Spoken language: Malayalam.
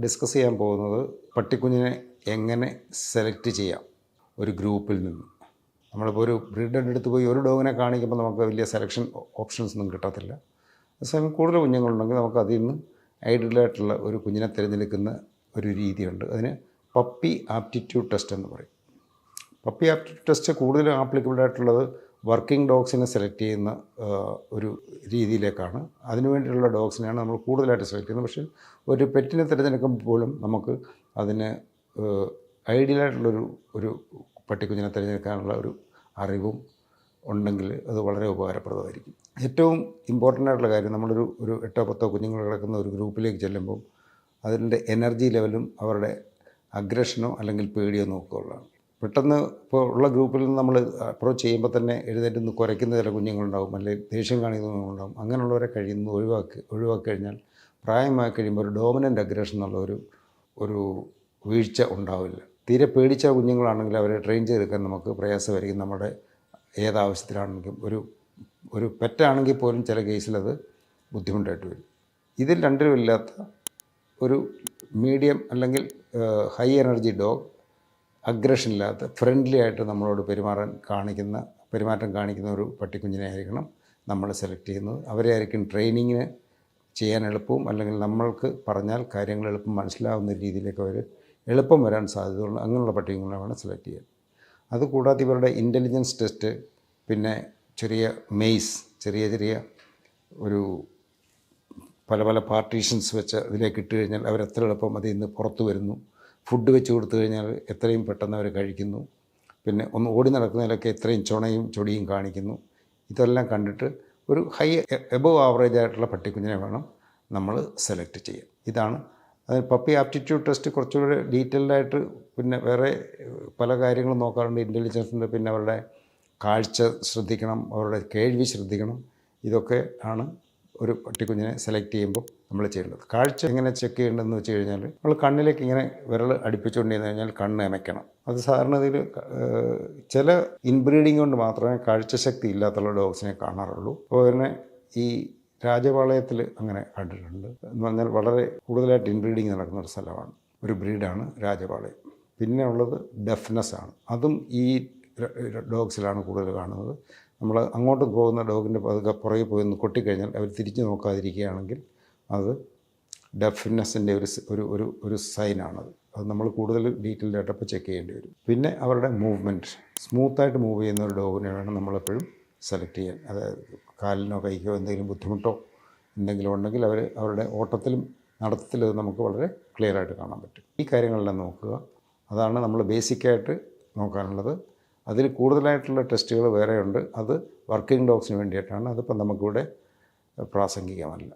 ഡിസ്കസ് ചെയ്യാൻ പോകുന്നത് പട്ടിക്കുഞ്ഞിനെ എങ്ങനെ സെലക്ട് ചെയ്യാം ഒരു ഗ്രൂപ്പിൽ നിന്ന്. നമ്മളിപ്പോൾ ഒരു ബ്രീഡറിന്റെ അടുത്ത് പോയി ഒരു ഡോഗിനെ കാണിക്കുമ്പോൾ നമുക്ക് വലിയ സെലക്ഷൻ ഓപ്ഷൻസ് ഒന്നും കിട്ടത്തില്ല. അതേസമയം കൂടുതൽ കുഞ്ഞുങ്ങളുണ്ടെങ്കിൽ നമുക്ക് അതിൽ നിന്ന് ഐഡിയലായിട്ടുള്ള ഒരു കുഞ്ഞിനെ തിരഞ്ഞെടുക്കുന്ന ഒരു രീതിയുണ്ട്. അതിന് പപ്പി ആപ്റ്റിറ്റ്യൂഡ് ടെസ്റ്റ് എന്ന് പറയും. പപ്പി ആപ്റ്റിറ്റ്യൂഡ് ടെസ്റ്റ് കൂടുതലും ആപ്ലിക്കബിൾ ആയിട്ടുള്ളത് വർക്കിംഗ് ഡോഗ്സിനെ സെലക്ട് ചെയ്യുന്ന ഒരു രീതിയിലേക്കാണ്. അതിനു അതിനുവേണ്ടിയുള്ള ഡോഗ്സിനെയാണ് നമ്മൾ കൂടുതലായിട്ട് സെലക്ട് ചെയ്യുന്നത്. പക്ഷേ ഒരു പെറ്റിനെ തിരഞ്ഞെടുക്കുമ്പോൾ പോലും നമുക്ക് അതിന് ഐഡിയലായിട്ടുള്ളൊരു ഒരു പട്ടിക്കുഞ്ഞിനെ തിരഞ്ഞെടുക്കാനുള്ള ഒരു അറിവും ഉണ്ടെങ്കിൽ അത് വളരെ ഉപകാരപ്രദമായിരിക്കും. ഏറ്റവും ഇമ്പോർട്ടന്റ് ആയിട്ടുള്ള കാര്യം നമ്മളൊരു ഒരു എട്ടോ പത്തോ കുഞ്ഞുങ്ങൾ കിടക്കുന്ന ഒരു ഗ്രൂപ്പിലേക്ക് ചെല്ലുമ്പോൾ അതിന്റെ എനർജി ലെവലും അവരുടെ അഗ്രഷനോ അല്ലെങ്കിൽ പേടിയോ നോക്കുകയുള്ളതാണ് പെട്ടെന്ന് ഇപ്പോൾ ഉള്ള ഗ്രൂപ്പിൽ നിന്ന് നമ്മൾ അപ്രോച്ച് ചെയ്യുമ്പോൾ തന്നെ എഴുതേറ്റ് നിന്ന് കുരയ്ക്കുന്ന ചില കുഞ്ഞുങ്ങളുണ്ടാവും അല്ലെങ്കിൽ ദേഷ്യം കാണിക്കുന്ന കുഞ്ഞുങ്ങളുണ്ടാവും. അങ്ങനെയുള്ളവരെ കഴിയുന്ന ഒഴിവാക്കി ഒഴിവാക്കി കഴിഞ്ഞാൽ പ്രായമായി കഴിയുമ്പോൾ ഒരു ഡോമിനന്റ് അഗ്രഷൻ എന്നുള്ള ഒരു ഒരു വീഴ്ച ഉണ്ടാവില്ല. തീരെ പേടിച്ച കുഞ്ഞുങ്ങളാണെങ്കിൽ അവരെ ട്രെയിൻ ചെയ്തെടുക്കാൻ നമുക്ക് പ്രയാസമായിരിക്കും. നമ്മുടെ ഏതാവശ്യത്തിലാണെങ്കിലും ഒരു ഒരു പെറ്റാണെങ്കിൽ പോലും ചില കേസിൽ അത് ബുദ്ധിമുട്ടായിട്ട് വരും. ഇതിൽ രണ്ടിലുമില്ലാത്ത ഒരു മീഡിയം അല്ലെങ്കിൽ ഹൈ എനർജി ഡോഗ് അഗ്രഷൻ ഇല്ലാത്ത ഫ്രണ്ട്ലി ആയിട്ട് നമ്മളോട് പെരുമാറാൻ കാണിക്കുന്ന പെരുമാറ്റം കാണിക്കുന്ന ഒരു പട്ടിക്കുഞ്ഞിനെ ആയിരിക്കണം നമ്മൾ സെലക്ട് ചെയ്യുന്നത്. അവരെ ആയിരിക്കും ട്രെയിനിങ്ങിന് ചെയ്യാൻ എളുപ്പവും അല്ലെങ്കിൽ നമ്മൾക്ക് പറഞ്ഞാൽ കാര്യങ്ങൾ എളുപ്പം മനസ്സിലാവുന്ന രീതിയിലേക്ക് അവർ എളുപ്പം വരാൻ സാധ്യതയുള്ള അങ്ങനെയുള്ള പട്ടികളെ വേണം സെലക്ട് ചെയ്യാൻ അതുകൂടാതെ ഇവരുടെ ഇന്റലിജൻസ് ടെസ്റ്റ് പിന്നെ ചെറിയ മെയ്സ് ചെറിയ ചെറിയ ഒരു പല പല പാർട്ടീഷൻസ് വെച്ച് അതിലേക്ക് ഇട്ട് കഴിഞ്ഞാൽ അവരെത്ര എളുപ്പം അതിൽ നിന്ന് പുറത്തു വരുന്നു. ഫുഡ് വെച്ച് കൊടുത്തു കഴിഞ്ഞാൽ എത്രയും പെട്ടെന്ന് അവർ കഴിക്കുന്നു. പിന്നെ ഒന്ന് ഓടി നടക്കുന്നതിലൊക്കെ എത്രയും ചുണയും ചൊടിയും കാണിക്കുന്നു. ഇതെല്ലാം കണ്ടിട്ട് ഒരു ഹൈ എബവ് ആവറേജ് ആയിട്ടുള്ള പട്ടിക്കുഞ്ഞിനെ വേണം നമ്മൾ സെലക്ട് ചെയ്യാം ഇതാണ് അതിന് പപ്പി ആപ്റ്റിറ്റ്യൂഡ് ടെസ്റ്റ് കുറച്ചുകൂടെ ഡീറ്റെയിൽഡായിട്ട് പിന്നെ വേറെ പല കാര്യങ്ങളും നോക്കാറുണ്ട്. ഇന്റലിജൻസിന്റെ പിന്നെ അവരുടെ കാഴ്ച ശ്രദ്ധിക്കണം അവരുടെ കേൾവി ശ്രദ്ധിക്കണം. ഇതൊക്കെ ആണ് ഒരു പട്ടിക്കുഞ്ഞിനെ സെലക്ട് ചെയ്യുമ്പോൾ നമ്മൾ ചെയ്യേണ്ടത്. കാഴ്ച എങ്ങനെ ചെക്ക് ചെയ്യേണ്ടതെന്ന് വെച്ച് കഴിഞ്ഞാൽ നമ്മൾ കണ്ണിലേക്ക് ഇങ്ങനെ വിരൽ അടുപ്പിച്ചുകൊണ്ട് കഴിഞ്ഞാൽ കണ്ണ് അമയ്ക്കണം അത് സാധാരണ ഇതിൽ ചില ഇൻബ്രീഡിങ് കൊണ്ട് മാത്രമേ കാഴ്ചശക്തി ഇല്ലാത്തുള്ള ഡോഗ്സിനെ കാണാറുള്ളൂ. അപ്പോൾ തന്നെ ഈ രാജപാളയത്തിൽ അങ്ങനെ കണ്ടിട്ടുണ്ട്. എന്ന് പറഞ്ഞാൽ വളരെ കൂടുതലായിട്ട് ഇൻബ്രീഡിങ് നടക്കുന്ന ഒരു സ്ഥലമാണ്. ഒരു ബ്രീഡാണ് രാജപാളയം. പിന്നെ ഉള്ളത് ഡെഫ്നെസ് ആണ്. അതും ഈ ഡോഗ്സിലാണ് കൂടുതൽ കാണുന്നത്. നമ്മൾ അങ്ങോട്ട് പോകുന്ന ഡോഗിന്റെ പതുക്കെ പുറകെ പോയി ഒന്ന് കൊട്ടിക്കഴിഞ്ഞാൽ അവർ തിരിച്ചു നോക്കാതിരിക്കുകയാണെങ്കിൽ അത് ഡെഫിനെസ്സിന്റെ ഒരു ഒരു ഒരു ഒരു സൈനാണത്. അത് നമ്മൾ കൂടുതൽ ഡീറ്റെയിൽഡ് ചെക്ക് ചെയ്യേണ്ടി വരും. പിന്നെ അവരുടെ മൂവ്മെന്റ് സ്മൂത്തായിട്ട് മൂവ് ചെയ്യുന്ന ഒരു ഡോഗിനെ വേണം നമ്മളെപ്പോഴും സെലക്ട് ചെയ്യാൻ അതായത് കാലിനോ കൈക്കോ എന്തെങ്കിലും ബുദ്ധിമുട്ടോ എന്തെങ്കിലും ഉണ്ടെങ്കിൽ അവർ അവരുടെ ഓട്ടത്തിലും നടത്തത്തിലും അത് നമുക്ക് വളരെ ക്ലിയർ ആയിട്ട് കാണാൻ പറ്റും. ഈ കാര്യങ്ങളെല്ലാം നോക്കുക. അതാണ് നമ്മൾ ബേസിക്കായിട്ട് നോക്കാനുള്ളത്. അതിൽ കൂടുതലായിട്ടുള്ള ടെസ്റ്റുകൾ വേറെയുണ്ട്. അത് വർക്കിംഗ് ഡോഗ്സിന് വേണ്ടിയിട്ടാണ്. അതിപ്പോൾ നമുക്കിവിടെ പ്രാസംഗികമല്ല.